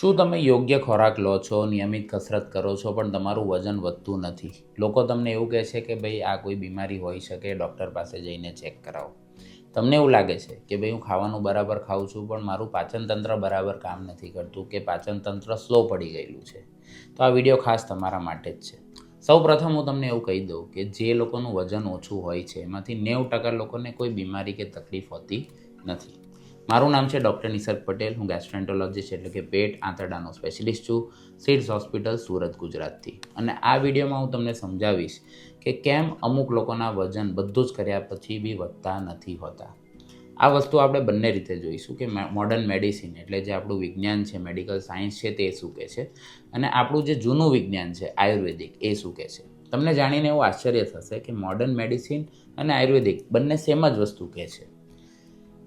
શું તમે યોગ્ય ખોરાક લો છો, નિયમિત કસરત કરો છો, પણ તમારું વજન વધતું નથી? લોકો તમને એવું કહે છે કે ભાઈ આ કોઈ બીમારી હોઈ શકે, ડૉક્ટર પાસે જઈને ચેક કરાવો. તમને એવું લાગે છે કે ભાઈ હું ખાવાનું બરાબર ખાઉં છું, પણ મારું પાચનતંત્ર બરાબર કામ નથી કરતું કે પાચન તંત્ર સ્લો પડી ગયેલું છે? તો આ વીડિયો ખાસ તમારા માટે જ છે. સૌ પ્રથમ હું તમને એવું કહી દઉં કે જે લોકોનું વજન ઓછું હોય છે, એમાંથી નેવું ટકા લોકોને કોઈ બીમારી કે તકલીફ હોતી નથી. મારું નામ છે ડૉક્ટર નિસર્ગ પટેલ, હું ગેસ્ટ્રેન્ટોલોજીસ્ટ એટલે કે પેટ આંતરડાનો સ્પેશિલિસ્ટ છું, સિડ્સ હોસ્પિટલ સુરત, ગુજરાતથી. અને આ વિડીયોમાં હું તમને સમજાવીશ કે કેમ અમુક લોકોના વજન બધું જ કર્યા પછી બી વધતા નથી હોતા. આ વસ્તુ આપણે બંને રીતે જોઈશું કે મોડર્ન મેડિસિન એટલે જે આપણું વિજ્ઞાન છે મેડિકલ સાયન્સ છે, તે શું કહે છે? અને આપણું જે જૂનું વિજ્ઞાન છે, આયુર્વેદિક, એ શું કહે છે? તમને જાણીને એવું આશ્ચર્ય થશે કે મોડર્ન મેડિસિન અને આયુર્વેદિક બંને સેમ જ વસ્તુ કહે છે.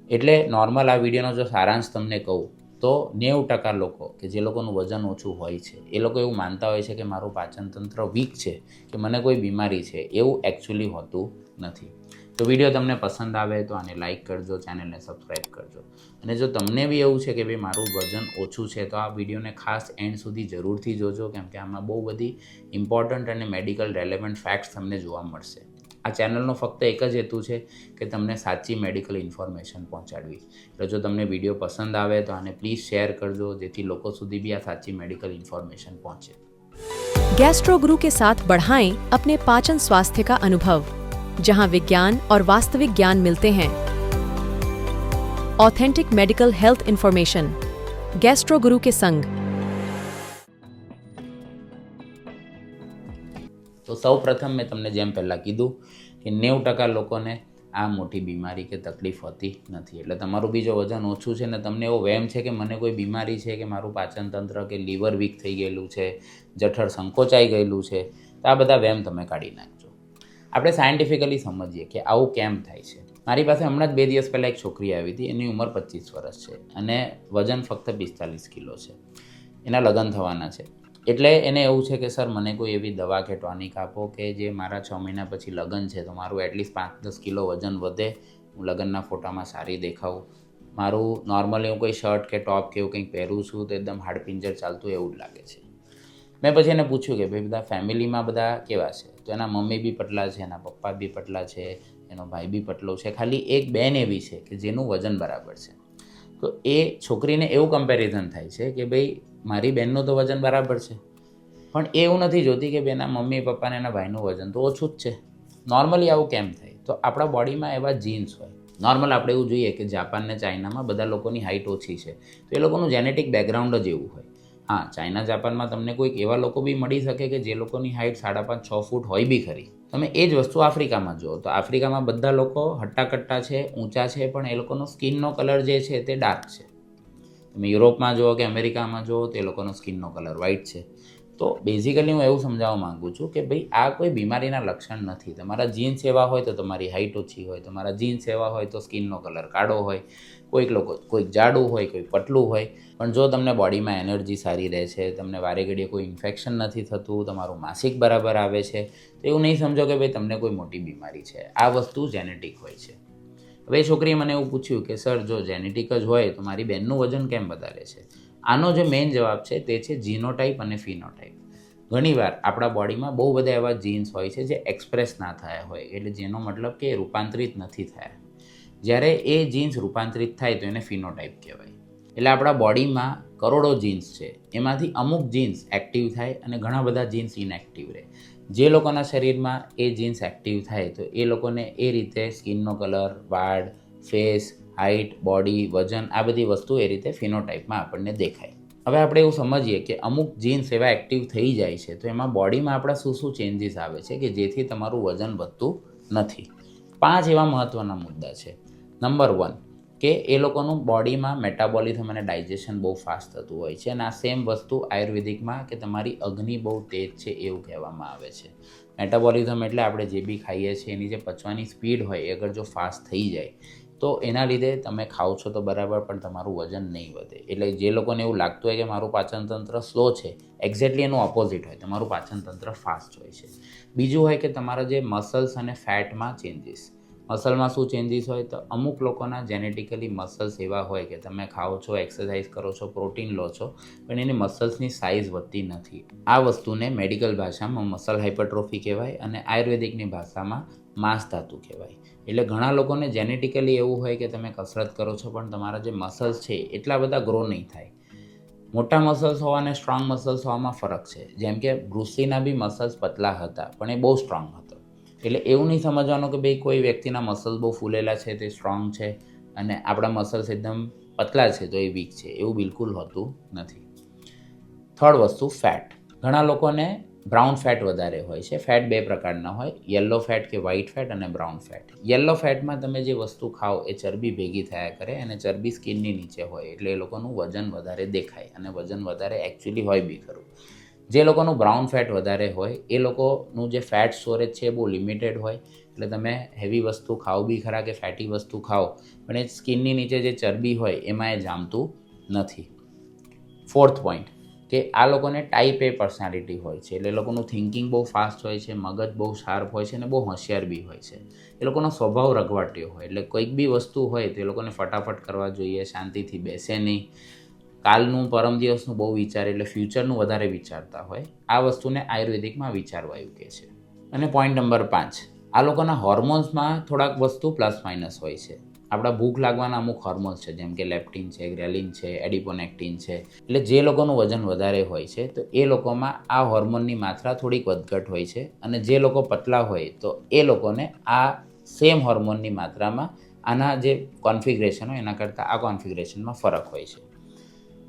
એટલે નોર્મલ આ વિડીયોનો જો સારાંશ તમને કહું, તો નેવું ટકા લોકો કે જે લોકોનું વજન ઓછું હોય છે, એ લોકો એવું માનતા હોય છે કે મારું પાચનતંત્ર વીક છે, કે મને કોઈ બીમારી છે, એવું એકચ્યુઅલી હોતું નથી. તો વીડિયો તમને પસંદ આવે તો આને લાઇક કરજો ચેનલને સબસ્ક્રાઈબ કરજો. અને જો તમને બી એવું છે કે ભાઈ મારું વજન ઓછું છે, તો આ વિડીયોને ખાસ એન્ડ સુધી જરૂરથી જોજો, કેમ કે આમાં બહુ બધી ઇમ્પોર્ટન્ટ અને મેડિકલ રેલેવન્ટ ફેક્ટ્સ તમને જોવા મળશે. આ ચેનલનો ફક્ત એક જ હેતુ છે કે તમને સાચી મેડિકલ ઇન્ફોર્મેશન પહોંચાડવી એટલે જો તમને વિડીયો પસંદ આવે તો આને પ્લીઝ શેર કરજો જેથી લોકો સુધી બી આ સાચી મેડિકલ ઇન્ફોર્મેશન પહોંચે गैस्ट्रो गुरु के साथ बढ़ाएं अपने पाचन स्वास्थ्य का अनुभव जहां विज्ञान और वास्तविक ज्ञान मिलते हैं authentic medical health information Gastro Guru के संग તો સૌ પ્રથમ મેં તમને જેમ પહેલાં કીધું કે નેવું ટકા લોકોને આ મોટી બીમારી કે તકલીફ હોતી નથી. એટલે તમારું બીજો વજન ઓછું છે ને તમને એવો વહેમ છે કે મને કોઈ બીમારી છે કે મારું પાચન તંત્ર કે લીવર વીક થઈ ગયેલું છે, જઠર સંકોચાઈ ગયેલું છે, તો આ બધા વહેમ તમે કાઢી નાખજો. આપણે સાયન્ટિફિકલી સમજીએ કે આવું કેમ થાય છે. મારી પાસે હમણાં જ બે દિવસ પહેલાં એક છોકરી આવી હતી, એની ઉંમર પચીસ વર્ષ છે અને વજન ફક્ત પિસ્તાલીસ કિલો છે. એના લગ્ન થવાના છે. એટલે એને એવું છે કે, સર, મને કોઈ એવી દવા કે ટોનિક આપો કે જે મારા છ મહિના પછી લગ્ન છે, તો મારું એટલીસ્ટ પાંચ દસ કિલો વજન વધે. હું લગ્નના ફોટામાં સારી દેખાઉં મારું નોર્મલ એવું કોઈ શર્ટ કે ટોપ કે એવું કંઈક પહેરું છું, તો એકદમ હાડપિંજર ચાલતું એવું જ લાગે છે. મેં પછી એને પૂછ્યું કે, ભાઈ, બધા ફેમિલીમાં બધા કેવા છે? તો એના મમ્મી બી પટલા છે, એના પપ્પા બી પટલા છે, એનો ભાઈ બી પટલો છે. ખાલી એક બેન એવી છે કે જેનું વજન બરાબર છે. તો એ છોકરીને એવું કમ્પેરિઝન થાય છે કે, ભાઈ મારી બહેનનું તો વજન બરાબર છે. પણ એ એવું નથી જોતી કે બેના મમ્મી, પપ્પાને એના ભાઈનું વજન તો ઓછું જ છે. નોર્મલી આવું કેમ થાય? તો આપણા બોડીમાં એવા જીન્સ હોય. નોર્મલ આપણે એવું જોઈએ કે જાપાન ને ચાઇનામાં બધા લોકોની હાઇટ ઓછી છે. તો એ લોકોનું જેનેટિક બેકગ્રાઉન્ડ જ એવું હોય. હા ચાઇના જાપાનમાં તમને કોઈક એવા લોકો બી મળી શકે કે જે લોકોની હાઇટ સાડા પાંચ, છ ફૂટ હોય બી ખરી. તમે એ જ વસ્તુ આફ્રિકામાં જુઓ. તો આફ્રિકામાં બધા લોકો હટ્ટાકટ્ટા છે, ઊંચા છે, પણ એ લોકોનો સ્કિનનો કલર જે છે તે ડાર્ક છે. તમે યુરોપમાં જુઓ કે અમેરિકામાં જુઓ, તો લોકોનો સ્કિનનો કલર વ્હાઇટ છે. તો બેઝિકલી હું એવું સમજાવવા માગું છું કે ભાઈ, આ કોઈ બીમારીના લક્ષણ નથી. તમારા જીન્સ એવા હોય તો તમારી હાઇટ ઓછી હોય, તમારા જીન્સ એવા હોય તો સ્કિનનો કલર કાળો હોય, કોઈક લોકો, કોઈક જાડું હોય કોઈક પતલું હોય. પણ જો તમને બોડીમાં એનર્જી સારી રહે છે, તમને વારે ઘડીએ કોઈ ઇન્ફેક્શન નથી થતું, તમારું માસિક બરાબર આવે છે, તો એવું નહીં સમજો કે ભાઈ, તમને કોઈ મોટી બીમારી છે. આ વસ્તુ જેનેટિક હોય છે. હવે છોકરીએ મને એવું પૂછ્યું કે, સર, જો જેનેટિક જ હોય તો મારી બહેનનું વજન કેમ વધારે છે? આનો જે મેઇન જવાબ છે તે છે જીનોટાઈપ અને ફિનોટાઈપ ઘણીવાર આપણા બોડીમાં બહુ બધા એવા જીન્સ હોય છે જે એક્સપ્રેસ ના થયા હોય, એટલે જેનો મતલબ કે રૂપાંતરિત નથી થયા. જ્યારે એ જીન્સ રૂપાંતરિત થાય તો એને ફિનોટાઈપ કહેવાય. એટલે આપણા બોડીમાં કરોડો જીન્સ છે, એમાંથી અમુક જીન્સ એક્ટિવ થાય અને ઘણા બધા જીન્સ ઇનએક્ટિવ રહે. જે લોકોના શરીરમાં એ જીન્સ એક્ટિવ થાય, તો એ લોકોને એ રીતે સ્કિનનો કલર વાળ ફેસ હાઇટ બોડી વજન, આ બધી વસ્તુ એ રીતે ફિનોટાઈપમાં આપણને દેખાય. હવે આપણે એવું સમજીએ કે અમુક જીન્સ એવા એક્ટિવ થઈ જાય છે, તો એમાં બોડીમાં આપણા શું શું ચેન્જીસ આવે છે કે જેથી તમારું વજન વધતું નથી. પાંચ એવા મહત્ત્વના મુદ્દા છે. નંબર વન કે એ લોકોનું બોડીમાં મેટાબોલિઝમ અને ડાયજેશન બહુ ફાસ્ટ થતું હોય છે અને આ સેમ વસ્તુ આયુર્વેદિકમાં કે તમારી અગ્નિ બહુ તેજ છે એવું કહેવામાં આવે છે. મેટાબોલિઝમ એટલે આપણે જે બી ખાઈએ છીએ, એની જે પચવાની સ્પીડ હોય, એ અગર જો ફાસ્ટ થઈ જાય, તો એના લીધે તમે ખાઓ છો તો બરાબર, પણ તમારું વજન નહીં વધે. એટલે જે લોકોને એવું લાગતું હોય કે મારું પાચનતંત્ર સ્લો છે એક્ઝેક્ટલી એનું ઓપોઝિટ હોય. તમારું પાચનતંત્ર ફાસ્ટ હોય છે. બીજું હોય કે તમારા જે મસલ્સ અને ફેટમાં ચેન્જીસ મસલમાં શું ચેન્જીસ હોય તો અમુક લોકોના જેનેટિકલી મસલ્સ એવા હોય કે તમે ખાઓ છો એક્સરસાઇઝ કરો છો પ્રોટીન લો છો, પણ એની મસલ્સની સાઇઝ વધતી નથી. આ વસ્તુને મેડિકલ ભાષામાં મસલ હાઇપરટ્રોફી કહેવાય અને આયુર્વેદિકની ભાષામાં માંસ ધાતુ કહેવાય. એટલે ઘણા લોકોને જેનેટિકલી એવું હોય કે તમે કસરત કરો છો, પણ તમારા જે મસલ્સ છે એટલા બધા ગ્રો નહીં થાય. મોટા મસલ્સ હોવા અને સ્ટ્રોંગ મસલ્સ હોવામાં ફરક છે. જેમ કે બ્રુસીના બી મસલ્સ પતલા હતા, પણ એ બહુ સ્ટ્રોંગ હતો. એટલે એવું નહીં સમજવાનું કે ભાઈ કોઈ વ્યક્તિના મસલ્સ બહુ ફૂલેલા છે, તે સ્ટ્રોંગ છે અને આપણા મસલ્સ એકદમ પતલા છે તો એ વીક છે. એવું બિલકુલ હોતું નથી. થર્ડ વસ્તુ ફેટ ઘણા લોકોને બ્રાઉન ફેટ વધારે હોય છે. ફેટ બે પ્રકારના હોય. યલો ફેટ કે વ્હાઇટ ફેટ અને બ્રાઉન ફેટ યલો ફેટમાં તમે જે વસ્તુ ખાઓ એ ચરબી ભેગી થયા કરે અને ચરબી સ્કિનની નીચે હોય એટલે એ લોકોનું વજન વધારે દેખાય અને વજન વધારે એકચ્યુઅલી હોય બી ખરું. જે લોકોનું બ્રાઉન ફેટ વધારે હોય, એ લોકોનું જે ફેટ સ્ટોરેજ છે બહુ લિમિટેડ હોય. એટલે તમે હેવી વસ્તુ ખાઓ, બી ખરા કે ફેટી વસ્તુ ખાઓ, પણ એ સ્કિનની નીચે જે ચરબી હોય, એમાં એ જામતું નથી. ફોર્થ પોઈન્ટ કે આ લોકોને ટાઈપ એ પર્સનાલિટી હોય છે. એટલે એ લોકોનું થિંકિંગ બહુ ફાસ્ટ હોય છે, મગજ બહુ શાર્પ હોય છે અને બહુ હોશિયાર બી હોય છે. એ લોકોનો સ્વભાવ રગવાટ્યો હોય. એટલે કોઈક બી વસ્તુ હોય તો એ લોકોને ફટાફટ કરવા જોઈએ, શાંતિથી બેસે નહીં. કાલનું પરમ દિવસનું બહુ વિચારે એટલે ફ્યુચરનું વધારે વિચારતા હોય, આ વસ્તુને આયુર્વેદિકમાં વિચારવાયું કહે છે. અને પોઈન્ટ નંબર પાંચ, આ લોકોના હોર્મોન્સમાં થોડાક વસ્તુ પ્લસ માઇનસ હોય છે. આપણા ભૂખ લાગવાના અમુક હોર્મોન્સ છે, જેમ કે લેપ્ટિન છે ગ્રેલિન છે એડિપોનેક્ટિન છે, એટલે જે લોકોનું વજન વધારે હોય છે, તો એ લોકોમાં આ હોર્મોનની માત્રા થોડીક વધઘટ હોય છે. અને જે લોકો પતલા હોય, તો એ લોકોને આ સેમ હોર્મોનની માત્રામાં આના જે કોન્ફિગ્રેશન હોય, એના કરતાં આ કોન્ફિગ્રેશનમાં ફરક હોય છે.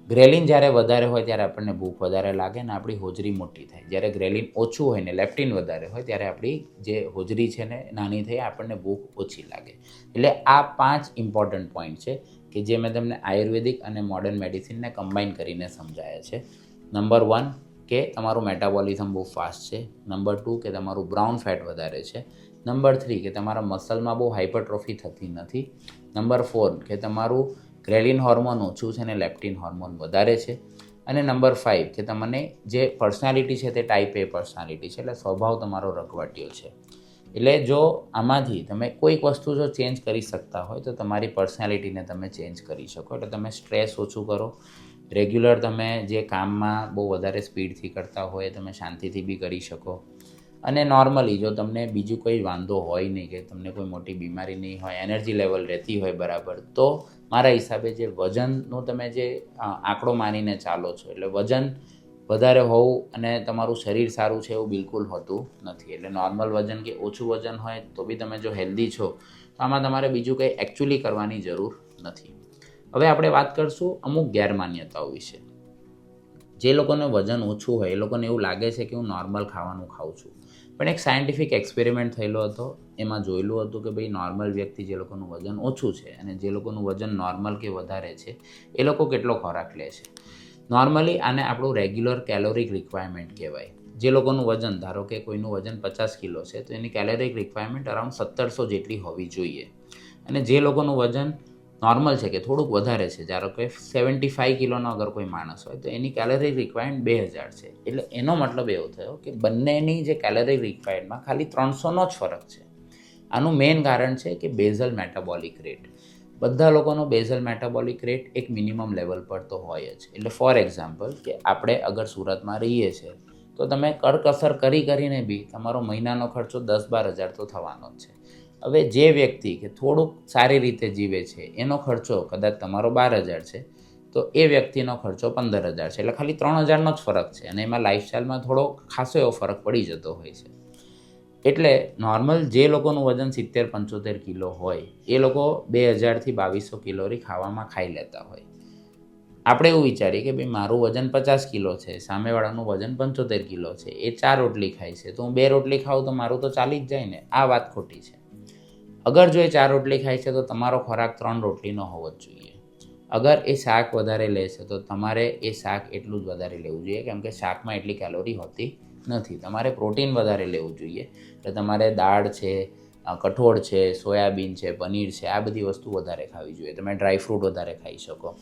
ગ્રેલિન જ્યારે વધારે હોય ત્યારે આપણને ભૂખ વધારે લાગે ને આપણી હોજરી મોટી થાય. જ્યારે ગ્રેલિન ઓછું હોય ને લેપ્ટિન વધારે હોય ત્યારે આપણી જે હોજરી છે ને નાની થઈ આપણને ભૂખ ઓછી લાગે. એટલે આ પાંચ ઇમ્પોર્ટન્ટ પોઈન્ટ છે કે જે મેં તમને આયુર્વેદિક અને મોડર્ન મેડિસિનને કમ્બાઈન કરીને સમજાયા છે. નંબર વન કે તમારું મેટાબોલિઝમ બહુ ફાસ્ટ છે. નંબર ટુ કે તમારું બ્રાઉન ફેટ વધારે છે. નંબર થ્રી કે તમારા મસલમાં બહુ હાઇપરટ્રોફી થતી નથી. નંબર ફોર કે તમારું ગ્રેલિન હોર્મોન ઓછું છે અને લેપ્ટિન હોર્મોન વધારે છે. અને નંબર ફાઇવ કે તમને જે પર્સનાલિટી છે તે ટાઈપ એ પર્સનાલિટી છે, એટલે સ્વભાવ તમારો રગવાટ્યો છે. એટલે જો આમાંથી તમે કોઈક વસ્તુ જો ચેન્જ કરી શકતા હોય, તો તમારી પર્સનાલિટીને તમે ચેન્જ કરી શકો. એટલે તમે સ્ટ્રેસ ઓછું કરો. રેગ્યુલર તમે જે કામમાં બહુ વધારે સ્પીડથી કરતા હોય, તમે શાંતિથી બી કરી શકો. અને નોર્મલી જો તમને બીજું કોઈ વાંધો હોય નહીં, કે તમને કોઈ મોટી બીમારી નહીં હોય એનર્જી લેવલ રહેતી હોય બરાબર, તો મારા હિસાબે જે વજનનું તમે જે આંકડો માનીને ચાલો છો, એટલે વજન વધારે હોવું અને તમારું શરીર સારું છે એવું બિલકુલ હોતું નથી. એટલે નોર્મલ વજન કે ઓછું વજન હોય તો બી તમે જો હેલ્ધી છો, તો આમાં તમારે બીજું કંઈ એકચ્યુઅલી કરવાની જરૂર નથી. હવે આપણે વાત કરશું અમુક ગેરમાન્યતાઓ વિશે. જે લોકોને વજન ઓછું હોય, એ લોકોને એવું લાગે છે કે હું નોર્મલ ખાવાનું ખાઉં છું. પણ એક સાયન્ટિફિક એક્સપેરિમેન્ટ થયેલો હતો. એમાં જોયેલું હતું કે ભાઈ નોર્મલ વ્યક્તિ જે લોકોનું વજન ઓછું છે અને જે લોકોનું વજન નોર્મલ કે વધારે છે, એ લોકો કેટલો ખોરાક લે છે. નોર્મલી આને આપણું રેગ્યુલર કેલોરિક રિક્વાયરમેન્ટ કહેવાય. જે લોકોનું વજન, ધારો કે કોઈનું વજન પચાસ કિલો છે, તો એની કેલોરીક રિક્વાયરમેન્ટ અરાઉન્ડ સત્તરસો જેટલી હોવી જોઈએ. અને જે લોકોનું વજન નોર્મલ છે કે થોડુંક વધારે છે. ધારો કે સેવન્ટી ફાઇવ કિલોનો અગર કોઈ માણસ હોય તો એની કેલરી રિક્વાયર્ડ બે હજાર છે. એટલે એનો મતલબ એવો થયો કે બંનેની જે કેલરી રિક્વાયર્ડમાં ખાલી ત્રણસોનો જ ફરક છે. આનું મેઇન કારણ છે કે બેઝલ મેટાબોલિક રેટ બધા લોકોનો બેઝલ મેટાબોલિક રેટ એક મિનિમમ લેવલ પર તો હોય જ. એટલે ફોર એક્ઝામ્પલ કે આપણે અગર સુરતમાં રહીએ છીએ તો તમે કરકસર કરી કરીને બી તમારો મહિનાનો ખર્ચો દસ બાર હજાર તો થવાનો જ છે. હવે જે વ્યક્તિ કે થોડુંક સારી રીતે જીવે છે, એનો ખર્ચો કદાચ તમારો બાર હજાર છે, તો એ વ્યક્તિનો ખર્ચો પંદર હજાર છે. એટલે ખાલી ત્રણ હજારનો જ ફરક છે અને એમાં લાઇફસ્ટાઈલમાં થોડો ખાસો એવો ફરક પડી જતો હોય છે. એટલે નોર્મલ જે લોકોનું વજન સિત્તેર, પંચોતેર કિલો હોય, એ લોકો બે હજારથી બાવીસો કિલોરી ખાવામાં ખાઈ લેતા હોય. આપણે એવું વિચારીએ કે ભાઈ મારું વજન પચાસ કિલો છે, સામેવાળાનું વજન પંચોતેર કિલો છે, એ ચાર રોટલી ખાય છે, તો હું બે રોટલી ખાઉં તો મારું તો ચાલી જ જાય ને? આ વાત ખોટી છે. અગર જો એ ચાર રોટલી ખાય છે, તો તમારો ખોરાક ત્રણ રોટલીનો હોવો જ જોઈએ. અગર એ શાક વધારે લે છે, તો તમારે એ શાક એટલું જ વધારે લેવું જોઈએ, કેમ કે શાકમાં એટલી કેલોરી હોતી નથી. તમારે પ્રોટીન વધારે લેવું જોઈએ. એટલે તમારે દાળ છે કઠોળ છે, સોયાબીન છે, પનીર છે, આ બધી વસ્તુ વધારે ખાવી જોઈએ. તમે ડ્રાય ફ્રૂટ વધારે ખાઈ શકો.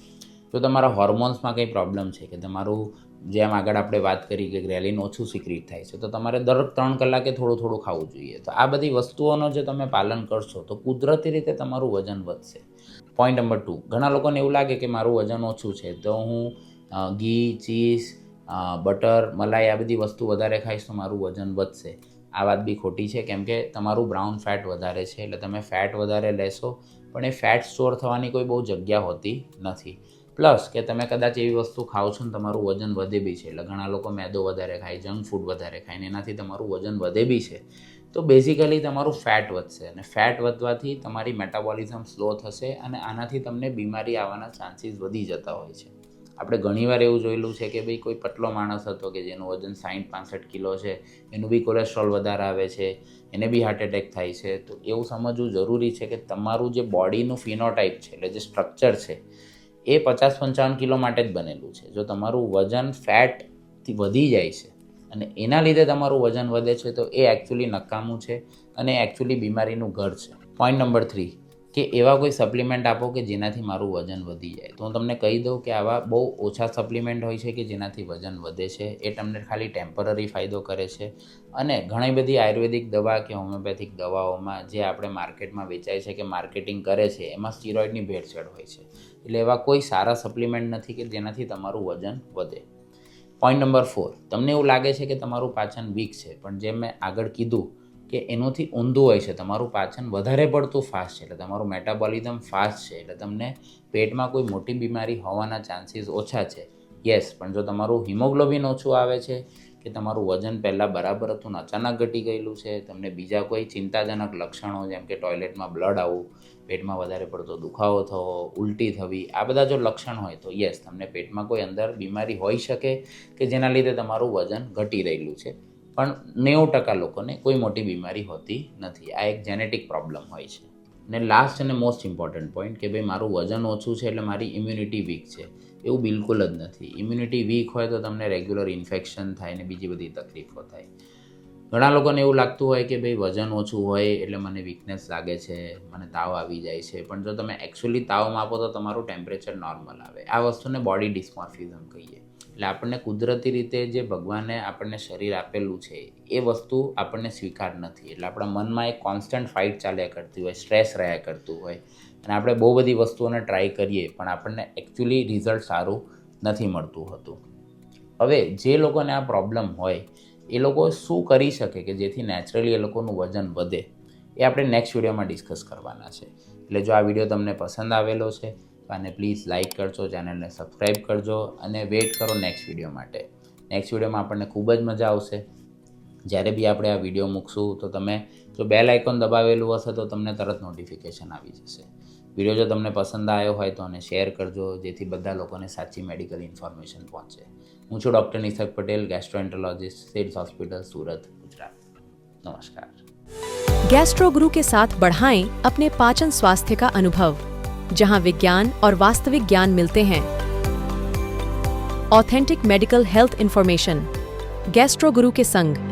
જો તમારા હોર્મોન્સમાં કંઈ પ્રોબ્લેમ છે કે તમારું જેમ આગળ આપણે વાત કરી કે ગ્રેલિન ઓછું સિક્રિટ થાય છે, તો તમારે દર ત્રણ કલાકે થોડું થોડું ખાવું જોઈએ. તો આ બધી વસ્તુઓનો જે તમે પાલન કરશો, તો કુદરતી રીતે તમારું વજન વધશે. પોઈન્ટ નંબર ટુ ઘણા લોકોને એવું લાગે કે મારું વજન ઓછું છે, તો હું ઘી, ચીઝ બટર, મલાઈ આ બધી વસ્તુ વધારે ખાઈશ તો મારું વજન વધશે. આ વાત બી ખોટી છે, કેમ કે તમારું બ્રાઉન ફેટ વધારે છે, એટલે તમે ફેટ વધારે લેશો, પણ એ ફેટ સ્ટોર થવાની કોઈ બહુ જગ્યા હોતી નથી. પ્લસ કે તમે કદાચ એવી વસ્તુ ખાઓ છો ને તમારું વજન વધે બી છે. એટલે ઘણા લોકો મેદો વધારે ખાય, જંક ફૂડ વધારે ખાય ને એનાથી તમારું વજન વધે બી છે. તો બેઝિકલી તમારું ફેટ વધશે અને ફેટ વધવાથી તમારી મેટાબોલિઝમ સ્લો થશે અને આનાથી તમને બીમારી આવવાના ચાન્સીસ વધી જતા હોય છે. આપણે ઘણીવાર એવું જોયેલું છે કે ભાઈ કોઈ પતલો માણસ હતો કે જેનું વજન સાઠ પાસઠ કિલો છે, એનું બી કોલેસ્ટ્રોલ વધારે આવે છે, એને બી હાર્ટ એટેક થાય છે. તો એવું સમજવું જરૂરી છે કે તમારું જે બોડીનું ફિનોટાઇપ છે, એટલે જે સ્ટ્રક્ચર છે એ પચાસ પંચાવન કિલો માટે જ બનેલું છે. જો તમારું વજન ફેટથી વધી જાય છે અને એના લીધે તમારું વજન વધે છે, તો એ એકચ્યુઅલી નકામું છે અને એકચ્યુઅલી બીમારીનું ઘર છે. પોઈન્ટ નંબર થ્રી કે એવા કોઈ સપ્લિમેન્ટ આપો કે જેનાથી મારું વજન વધી જાય. તો હું તમને કહી દઉં કે આવા બહુ ઓછા સપ્લિમેન્ટ હોય છે કે જેનાથી વજન વધે છે. એ તમને ખાલી ટેમ્પરરી ફાયદો કરે છે અને ઘણી બધી આયુર્વેદિક દવા કે હોમિયોપેથિક દવાઓમાં જે આપણે માર્કેટમાં વેચાય છે કે માર્કેટિંગ કરે છે, એમાં સ્ટીરોઇડની ભેળસેળ હોય છે. એટલે એવા કોઈ સારા સપ્લિમેન્ટ નથી કે જેનાથી તમારું વજન વધે. પોઈન્ટ નંબર ફોર તમને એવું લાગે છે કે તમારું પાચન વીક છે, પણ જેમ મેં આગળ કીધું કે એનોથી ઊંધું હોય છે, તમારું પાચન વધારે પડતું ફાસ્ટ છે, એટલે તમારું મેટાબોલિઝમ ફાસ્ટ છે, એટલે તમને પેટમાં કોઈ મોટી બીમારી હોવાના ચાન્સીસ ઓછા છે. યસ પણ જો તમારું હિમોગ્લોબિન ઓછું આવે છે, કે તમારું વજન પહેલાં બરાબર હતું અચાનક ઘટી ગયેલું છે, તમને બીજા કોઈ ચિંતાજનક લક્ષણો જેમ કે ટોયલેટમાં બ્લડ આવવું પેટમાં વધારે પડતો દુખાવો થવો, ઉલટી થવી, આ બધા જો લક્ષણ હોય તો યસ તમને પેટમાં કોઈ અંદર બીમારી હોઈ શકે કે જેના લીધે તમારું વજન ઘટી રહેલું છે. પણ નેવું ટકા લોકોને કોઈ મોટી બીમારી હોતી નથી. આ એક જેનેટિક પ્રોબ્લેમ હોય છે. ને લાસ્ટ અને મોસ્ટ ઇમ્પોર્ટન્ટ પોઈન્ટ કે ભાઈ મારું વજન ઓછું છે એટલે મારી ઇમ્યુનિટી વીક છે. એવું બિલકુલ જ નથી. ઇમ્યુનિટી વીક હોય તો તમને રેગ્યુલર ઇન્ફેક્શન થાય ને બીજી બધી તકલીફો થાય. ઘણા લોકોને એવું લાગતું હોય કે ભાઈ વજન ઓછું હોય એટલે મને વીકનેસ લાગે છે, મને તાવ આવી જાય છે. પણ જો તમે એકચ્યુઅલી તાવ માપો તો તમારું ટેમ્પરેચર નોર્મલ આવે. આ વસ્તુને બોડી ડિસ્મોર્ફિઝમ કહીએ. એટલે આપણને કુદરતી રીતે જે ભગવાને આપણને શરીર આપેલું છે, એ વસ્તુ આપણને સ્વીકાર નથી. એટલે આપણા મનમાં એક કોન્સ્ટન્ટ ફાઇટ ચાલ્યા કરતી હોય સ્ટ્રેસ રહ્યા કરતું હોય. અને આપણે બહુ બધી વસ્તુઓને ટ્રાય કરીએ, પણ આપણને એકચ્યુઅલી રિઝલ્ટ સારું નથી મળતું હતું. હવે જે લોકોને આ પ્રોબ્લેમ હોય એ લોકો શું કરી શકે કે જેથી નેચરલી એ લોકોનું વજન વધે, એ આપણે નેક્સ્ટ વિડીયોમાં ડિસ્કસ કરવાના છે. એટલે જો આ વીડિયો તમને પસંદ આવેલો છે આને પ્લીઝ લાઇક કરજો ચેનલને સબસ્ક્રાઈબ કરજો અને વેઇટ કરો નેક્સ્ટ વીડિયો માટે. નેક્સ્ટ વિડીયોમાં આપણને ખૂબ જ મજા આવશે. જ્યારે બી આપણે આ વીડિયો મૂકશું, તો તમે જો બેલ આઇકોન દબાવેલું હશે, તો તમને તરત નોટિફિકેશન આવી જશે. वीडियो વિડીયો જો તમને પસંદ આવ્યો હોય તો અને શેર કરજો, જેથી બધા લોકોને સાચી મેડિકલ ઇન્ફોર્મેશન પહોંચે. હું છું doctor Nishak Patel gastroenterologist Seeds hospital Surat Gujarat नमस्कार गैस्ट्रो गुरु के साथ बढ़ाएँ अपने पाचन स्वास्थ्य का अनुभव, जहाँ विज्ञान और वास्तविक ज्ञान मिलते हैं। Authentic medical health information gastro Guru के संग।